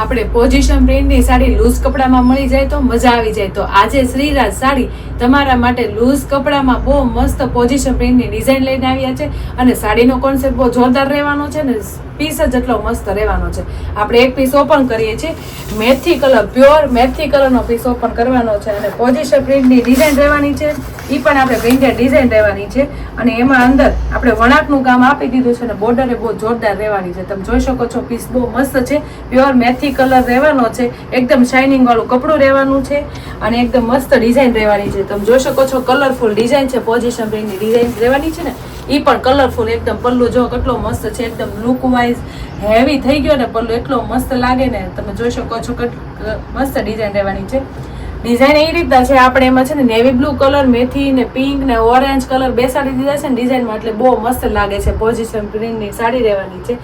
આપણે position પ્રિન્ટની sari loose કપડામાં મળી જાય તો મજા આવી જાય. તો આજે શ્રીરાજ સાડી તમારા માટે લૂઝ કપડામાં બહુ મસ્ત પોઝિશન પ્રિન્ટની ડિઝાઇન લઈને આવ્યા છે અને સાડીનો કોન્સેપ્ટ બહુ જોરદાર રહેવાનો છે ને પીસ જ એટલો મસ્ત રહેવાનો છે. આપણે એક પીસ ઓપન કરીએ છીએ. મેથી કલર પ્યોર મેથી કલરનો પીસ ઓપન કરવાનો છે અને પોઝિશન પ્રિન્ટની ડિઝાઇન રહેવાની છે. એ પણ આપણે પ્રિન્ટેડ ડિઝાઇન રહેવાની છે. અને એમાં અંદર આપણે વણાટનું કામ આપી દીધું છે અને બોર્ડરે બહુ જોરદાર રહેવાની છે. તમે જોઈ શકો છો, પીસ બહુ મસ્ત છે. પ્યોર મેથી કલર રહેવાનો છે. એકદમ શાઇનિંગવાળું કપડું રહેવાનું છે. અને એકદમ મસ્ત ડિઝાઇન રહેવાની છે. તમે જોઈ શકો છો કલરફુલ ડિઝાઇન છે. પોઝિશન પ્રિન્ટની ડિઝાઇન રહેવાની છે ને. એ પણ કલરફુલ એકદમ પલ્લુ જો કેટલો મસ્ત છે, એકદમ લુક વાઇઝ હેવી થઈ ગયો ને પલ્લુ, એટલો મસ્ત લાગે ને, તમે જોઈ શકો છો કે મસ્ત ડિઝાઇન રહેવાની છે. ડિઝાઇન એ રીતના છે, આપણે એમાં છે ને નેવી બ્લુ કલર મેથી ને પિંક ને ઓરેન્જ કલર બેસાડી દીધા છે ને ડિઝાઇનમાં એટલે બહુ મસ્ત લાગે છે પોઝિશન પ્રિન્ટની સાડી રહેવાની છે.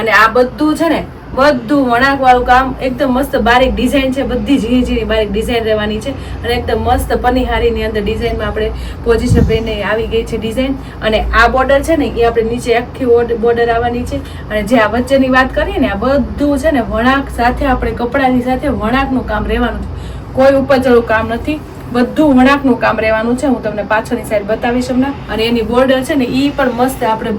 અને આ બધું છે ને, બધું વણાકવાળું કામ, એકદમ મસ્ત બારીક ડિઝાઇન છે, બધી ઝીણી ઝીણી બારીક ડિઝાઇન રહેવાની છે. અને એકદમ મસ્ત પનિહારીની અંદર ડિઝાઇનમાં આપણે પોઝિશન પ્રિન્ટને આવી ગઈ છે ડિઝાઇન અને આ બોર્ડર છે ને, એ આપણે નીચે આખી બોર્ડર આવવાની છે. અને જે આ વચ્ચેની વાત કરીએ ને, આ બધું છે ને વણાક સાથે, આપણે કપડાની સાથે વણાકનું કામ રહેવાનું છે. કોઈ ઉપજળું કામ નથી. બધું વણાકનું કામ રહેવાનું છે. હું તમને પાછળની સાઈડ બતાવીશ હમણાં. અને એની બોર્ડર છે ને એ પણ મસ્ત આપણે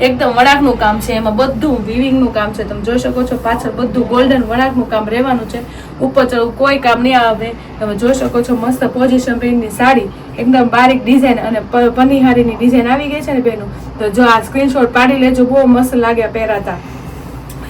એકદમ વણાકનું કામ છે. એમાં બધું વિવિંગનું કામ છે. તમે જોઈ શકો છો, પાછળ બધું ગોલ્ડન વણાકનું કામ રહેવાનું છે. ઉપર કોઈ કામ નહીં આવે. તમે જોઈ શકો છો, મસ્ત પોઝિશન પ્રિન્ટની સાડી, એકદમ બારીક ડિઝાઇન અને પનિહારીની ડિઝાઇન આવી ગઈ છે ને બેનું. તો જો આ સ્ક્રીનશોટ પાડી લેજો. બહુ મસ્ત લાગ્યા પહેરાતા.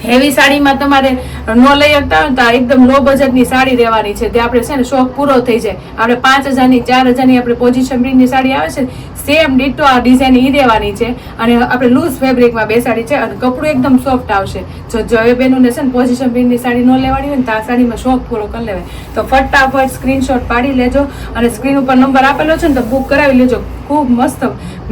હેવી સાડીમાં તમારે ન લઈ શકતા હોય તો આ એકદમ લો બજેટની સાડી રહેવાની છે. તે આપણે છે ને શોખ પૂરો થઈ જાય. આપણે પાંચ હજારની, ચાર હજારની આપણે પોઝિશન પ્રિન્ટની સાડી આવે છે સેમ ડીટો આ ડિઝાઇન એ રહેવાની છે. અને આપણે લૂઝ ફેબ્રિકમાં બેસાડી છે અને કપડું એકદમ સોફ્ટ આવશે. જો જો એ બેનોને છે ને પોઝિશન પ્રિન્ટની સાડી ન લેવાની હોય ને, તો આ સાડીમાં શોખ પૂરો કરી લેવાય. તો ફટાફટ સ્ક્રીનશોટ પાડી લેજો અને સ્ક્રીન ઉપર નંબર આપેલો છે ને, તો બુક કરાવી લેજો. ખૂબ મસ્ત.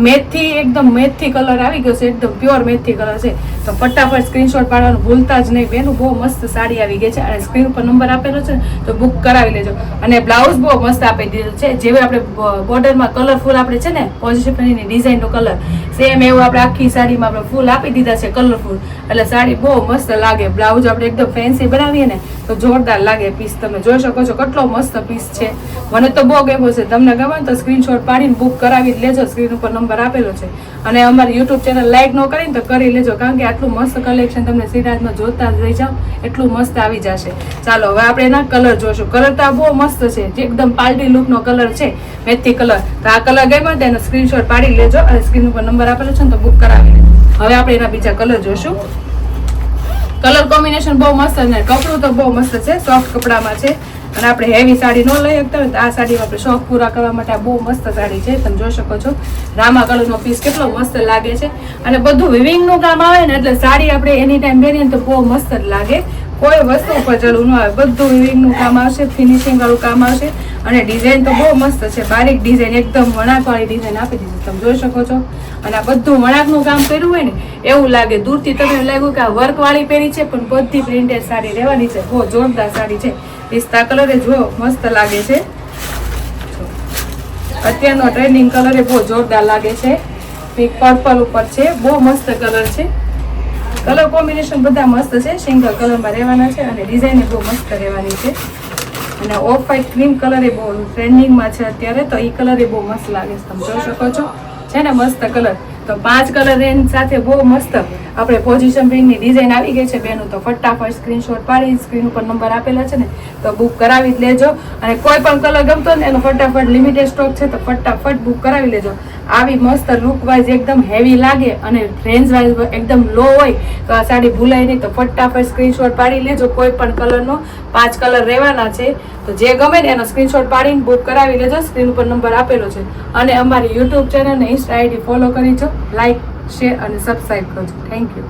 મેથી એકદમ મેથી કલર આવી ગયો છે. એકદમ પ્યોર મેથી કલર છે. તો ફટાફટ સ્ક્રીનશોટ પાડવાનું ભૂલતા જ નહીં. બેનું બહુ મસ્ત સાડી આવી ગઈ છે અને સ્ક્રીન ઉપર નંબર આપેલો છે તો બુક કરાવી લેજો. અને બ્લાઉઝ બહુ મસ્ત આપી દીધો છે. જેવી આપણે બોર્ડરમાં કલરફુલ આપણે છે ને પોઝિટિવની ડિઝાઇનનો કલર સેમ એવું આપણે આખી સાડીમાં આપણે ફૂલ આપી દીધા છે કલરફુલ એટલે સાડી બહુ મસ્ત લાગે. બ્લાઉઝ આપણે એકદમ ફેન્સી બનાવીએ ને, તો જોરદાર લાગે પીસ તમે જોઈ શકો છો કેટલો મસ્ત પીસ છે. મને તો બહુ ગમ્યો છે. તમને ગમે તો સ્ક્રીનશોટ પાડીને બુક કરાવી લેજો. સ્ક્રીન ઉપર નંબર આપેલો છે. અને અમારી યુટ્યુબ ચેનલ લાઈક ન કરીને તો કરી લેજો. કારણ કે આટલું મસ્ત કલેક્શન તમને સિરાજમાં જોતા જ રહી જાઓ. એટલું મસ્ત આવી જશે. ચાલો, હવે આપણે એના કલર જોશું. કલર તો બહુ મસ્ત છે. જે એકદમ પાર્ટી લુકનો કલર છે. મેથી કલર તો આ કલર ગમ્યો તેનો સ્ક્રીનશોટ પાડી લેજો અને સ્ક્રીન ઉપર નંબર આપેલો છે ને તો બુક કરાવી લેજો. હવે આપણે એના બીજા કલર જોશું. કલર કોમ્બિનેશન બહુ મસ્ત અને કપડું તો બહુ મસ્ત છે. સોફ્ટ કપડામાં છે. અને આપણે હેવી સાડી ન લઈ શકતા હોય તો આ સાડીમાં આપણે શોખ પૂરા કરવા માટે આ બહુ મસ્ત સાડી છે. તમે જોઈ શકો છો. રામા કલરનો પીસ કેટલો મસ્ત લાગે છે. અને બધું વિવિંગનું કામ આવે ને એટલે સાડી આપણે એની ટાઈમ પહેરીએ તો બહુ મસ્ત જ લાગે. કોઈ વસ્તુ ઉપર ચડવું ન આવે. બધું વિવિંગનું કામ આવશે ફિનિશિંગ વાળું કામ આવશે અને ડિઝાઇન તો બહુ મસ્ત છે. બારીક ડિઝાઇન એકદમ વણાકવાળી ડિઝાઇન આપી દીધી. તમે જોઈ શકો છો. અને આ બધું વણાકનું કામ કર્યું હોય ને, એવું લાગે. દૂરથી તમે એવું લાગ્યું કે આ વર્કવાળી પહેરી છે, પણ બધી પ્રિન્ટેડ સાડી રહેવાની છે. બહુ જોરદાર સાડી છે. પિસ્તા કલર જો મસ્ત લાગે છે. અત્યારનો ટ્રેન્ડિંગ કલર એ બહુ જોરદાર લાગે છે. પિંક પર્પલ ઉપર છે. બહુ મસ્ત કલર છે. કલર કોમ્બિનેશન બધા મસ્ત છે. સિંગલ કલરમાં રહેવાના છે અને ડિઝાઇન બહુ મસ્ત રહેવાની છે. અને ઓફ વ્હાઇટ ક્રીમ કલર એ બહુ ટ્રેન્ડિંગમાં છે અત્યારે, તો એ કલર એ બહુ મસ્ત લાગે છે. તમે જોઈ શકો છો. છે ને મસ્ત કલર તો પાંચ કલર રેન્જ સાથે બહુ મસ્ત આપણે પોઝિશન પ્રિન્ટની ડિઝાઇન આવી ગઈ છે. બેનું તો ફટાફટ સ્ક્રીનશોટ પાડી સ્ક્રીન ઉપર નંબર આપેલા છે ને, તો બુક કરાવી જ લેજો. અને કોઈ પણ કલર ગમતો ને, એનો ફટાફટ લિમિટેડ સ્ટોક છે, તો ફટાફટ બુક કરાવી લેજો. આવી મસ્ત લુક વાઇઝ એકદમ હેવી લાગે અને રેન્જ વાઇઝ એકદમ લો હોય, તો આ સાડી ભૂલાય નહીં તો ફટાફટ સ્ક્રીનશોટ પાડી લેજો. કોઈ પણ કલરનો પાંચ કલર રહેવાના છે, તો જે ગમે ને એનો સ્ક્રીનશોટ પાડીને બુક કરાવી લેજો. સ્ક્રીન ઉપર નંબર આપેલો છે. અને અમારી યુટ્યુબ ચેનલ ને ઇન્સ્ટા આઈડી ફોલો કરીજો લાઈક શેર અને સબસ્ક્રાઈબ કરજો. Thank you